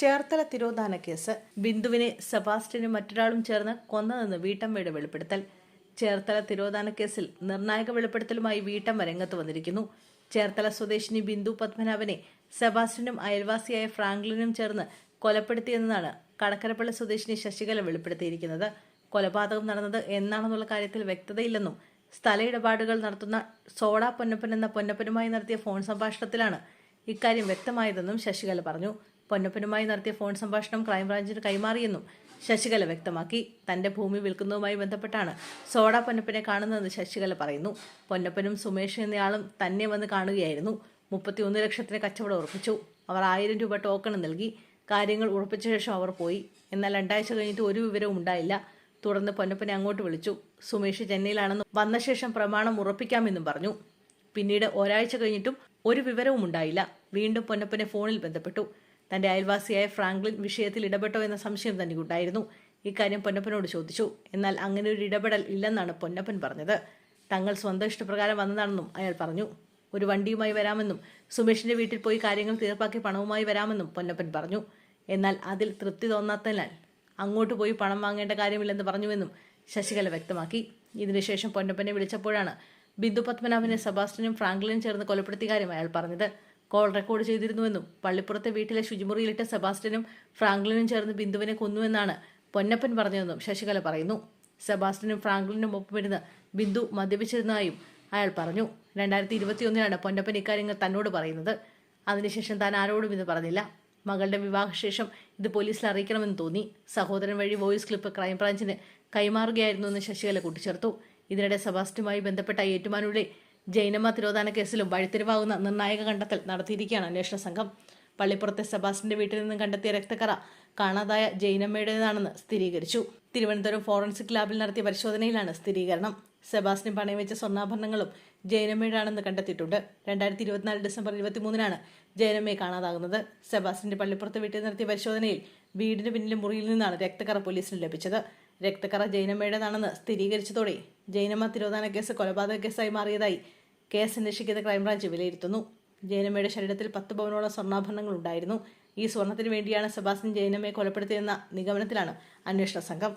Cherthala തിരോധാന case ബിന്ദുവിനെ സെബാസ്റ്റ്യനും മറ്റൊരാളും ചേർന്ന് കൊന്നതെന്ന് വീട്ടമ്മയുടെ വെളിപ്പെടുത്തൽ. ചേർത്തല തിരോധാന കേസിൽ നിർണായക വെളിപ്പെടുത്തലുമായി വീട്ടമ്മ രംഗത്ത് വന്നിരിക്കുന്നു. ചേർത്തല സ്വദേശിനി ബിന്ദു പത്മനാഭനെ സെബാസ്റ്റ്യനും അയൽവാസിയായ ഫ്രാങ്ക്ലിനും ചേർന്ന് കൊലപ്പെടുത്തിയെന്നാണ് കടക്കരപ്പള്ളി സ്വദേശിനി ശശികല വെളിപ്പെടുത്തിയിരിക്കുന്നത്. കൊലപാതകം നടന്നത് എന്നാണെന്നുള്ള കാര്യത്തിൽ വ്യക്തതയില്ലെന്നും സ്ഥല ഇടപാടുകൾ നടത്തുന്ന സോഡ പൊന്നപ്പൻ എന്ന പൊന്നപ്പനുമായി നടത്തിയ ഫോൺ സംഭാഷണത്തിലാണ് ഇക്കാര്യം വ്യക്തമായതെന്നും ശശികല പറഞ്ഞു. പൊന്നപ്പനുമായി നടത്തിയ ഫോൺ സംഭാഷണം ക്രൈംബ്രാഞ്ചിന് കൈമാറിയെന്നും ശശികല വ്യക്തമാക്കി. തന്റെ ഭൂമി വിൽക്കുന്നതുമായി ബന്ധപ്പെട്ടാണ് സോഡ പൊന്നപ്പനെ കാണുന്നതെന്ന് ശശികല പറയുന്നു. പൊന്നപ്പനും സുമേഷ് എന്നയാളും തന്നെ വന്ന് കാണുകയായിരുന്നു. മുപ്പത്തിയൊന്ന് ലക്ഷത്തിന് കച്ചവടം ഉറപ്പിച്ചു. അവർ ആയിരം രൂപ ടോക്കൺ നൽകി. കാര്യങ്ങൾ ഉറപ്പിച്ച ശേഷം അവർ പോയി. എന്നാൽ രണ്ടാഴ്ച കഴിഞ്ഞിട്ട് ഒരു വിവരവും ഉണ്ടായില്ല. തുടർന്ന് പൊന്നപ്പനെ അങ്ങോട്ട് വിളിച്ചു. സുമേഷ് ചെന്നൈയിലാണെന്നും വന്ന ശേഷം പ്രമാണം ഉറപ്പിക്കാമെന്നും പറഞ്ഞു. പിന്നീട് ഒരാഴ്ച കഴിഞ്ഞിട്ടും ഒരു വിവരവും ഉണ്ടായില്ല. വീണ്ടും പൊന്നപ്പനെ ഫോണിൽ ബന്ധപ്പെട്ടു. തന്റെ അയൽവാസിയായ ഫ്രാങ്ക്ലിൻ വിഷയത്തിൽ ഇടപെട്ടോ എന്ന സംശയം തന്നെ തനിക്കുണ്ടായിരുന്നു ഇക്കാര്യം പൊന്നപ്പനോട് ചോദിച്ചു. എന്നാൽ അങ്ങനെ ഒരു ഇടപെടൽ ഇല്ലെന്നാണ് പൊന്നപ്പൻ പറഞ്ഞത്. തങ്ങൾ സ്വന്തം ഇഷ്ടപ്രകാരം വന്നതാണെന്നും അയാൾ പറഞ്ഞു. ഒരു വണ്ടിയുമായി വരാമെന്നും സുമേഷിന്റെ വീട്ടിൽ പോയി കാര്യങ്ങൾ തീർപ്പാക്കി പണവുമായി വരാമെന്നും പൊന്നപ്പൻ പറഞ്ഞു. എന്നാൽ അതിൽ തൃപ്തി തോന്നാത്തതിനാൽ അങ്ങോട്ട് പോയി പണം വാങ്ങേണ്ട കാര്യമില്ലെന്ന് പറഞ്ഞുവെന്നും ശശികല വ്യക്തമാക്കി. ഇതിനുശേഷം പൊന്നപ്പനെ വിളിച്ചപ്പോഴാണ് ബിന്ദു പത്മനാഭനെ സെബാസ്റ്റ്യനും ഫ്രാങ്ക്ലിനും ചേർന്ന് കൊലപ്പെടുത്തിയ കാര്യം അയാൾ പറഞ്ഞത്. കോൾ റെക്കോർഡ് ചെയ്തിരുന്നുവെന്നും പള്ളിപ്പുറത്തെ വീട്ടിലെ ശുചിമുറിയിലിട്ട സെബാസ്റ്റ്യനും ഫ്രാങ്ക്ലിനും ചേർന്ന് ബിന്ദുവിനെ കൊന്നുവെന്നാണ് പൊന്നപ്പൻ പറഞ്ഞതെന്നും ശശികല പറയുന്നു. സെബാസ്റ്റ്യനും ഫ്രാങ്ക്ലിനും ഒപ്പമിരുന്ന് ബിന്ദു മദ്യപിച്ചിരുന്നതായും അയാൾ പറഞ്ഞു. രണ്ടായിരത്തി ഇരുപത്തിയൊന്നിലാണ് പൊന്നപ്പൻ ഇക്കാര്യങ്ങൾ തന്നോട് പറയുന്നത്. അതിനുശേഷം താൻ ആരോടും ഇത് പറഞ്ഞില്ല. മകളുടെ വിവാഹശേഷം ഇത് പോലീസിൽ അറിയിക്കണമെന്ന് തോന്നി. സഹോദരൻ വഴി വോയിസ് ക്ലിപ്പ് ക്രൈംബ്രാഞ്ചിന് കൈമാറുകയായിരുന്നു എന്ന് ശശികല കൂട്ടിച്ചേർത്തു. ഇതിനിടെ സെബാസ്റ്റ്യുമായി ബന്ധപ്പെട്ട ഏറ്റുമാനൂരിലെ ജൈനമ്മ തിരോധാന കേസിലും വഴിത്തിരിവാകുന്ന നിർണായക കണ്ടെത്തൽ നടത്തിയിരിക്കുകയാണ് അന്വേഷണ സംഘം. പള്ളിപ്പുറത്തെ സെബാസ്റ്റിന്റെ വീട്ടിൽ നിന്നും കണ്ടെത്തിയ രക്തക്കറ കാണാതായ ജൈനമ്മയുടേതാണെന്ന് സ്ഥിരീകരിച്ചു. തിരുവനന്തപുരം ഫോറൻസിക് ലാബിൽ നടത്തിയ പരിശോധനയിലാണ് സ്ഥിരീകരണം. സെബാസ്റ്റിൻ പണയം വെച്ച സ്വർണാഭരണങ്ങളും ജൈനമ്മയുടെയാണെന്ന് കണ്ടെത്തിയിട്ടുണ്ട്. രണ്ടായിരത്തി ഇരുപത്തിനാല് ഡിസംബർ ഇരുപത്തിമൂന്നിനാണ് ജൈനമ്മയെ കാണാതാകുന്നത്. സെബാസ്റ്റിന്റെ പള്ളിപ്പുറത്ത് വീട്ടിൽ നടത്തിയ പരിശോധനയിൽ വീടിന് പിന്നിലെ മുറിയിൽ നിന്നാണ് രക്തക്കറ പോലീസിന് ലഭിച്ചത്. രക്തക്കറ ജൈനമ്മയുടേതാണെന്ന് സ്ഥിരീകരിച്ചതോടെ ജൈനമ്മ തിരോധാന കേസ് കൊലപാതക കേസായി മാറിയതായി കേസ് അന്വേഷിക്കുന്ന ക്രൈംബ്രാഞ്ച് വിലയിരുത്തുന്നു. ജയനമ്മയുടെ ശരീരത്തിൽ പത്ത് പവനോളം സ്വർണാഭരണങ്ങൾ ഉണ്ടായിരുന്നു. ഈ സ്വർണത്തിന് വേണ്ടിയാണ് സെബാസ്റ്റിൻ ജയനമ്മയെ കൊലപ്പെടുത്തിയെന്ന നിഗമനത്തിലാണ് അന്വേഷണ സംഘം.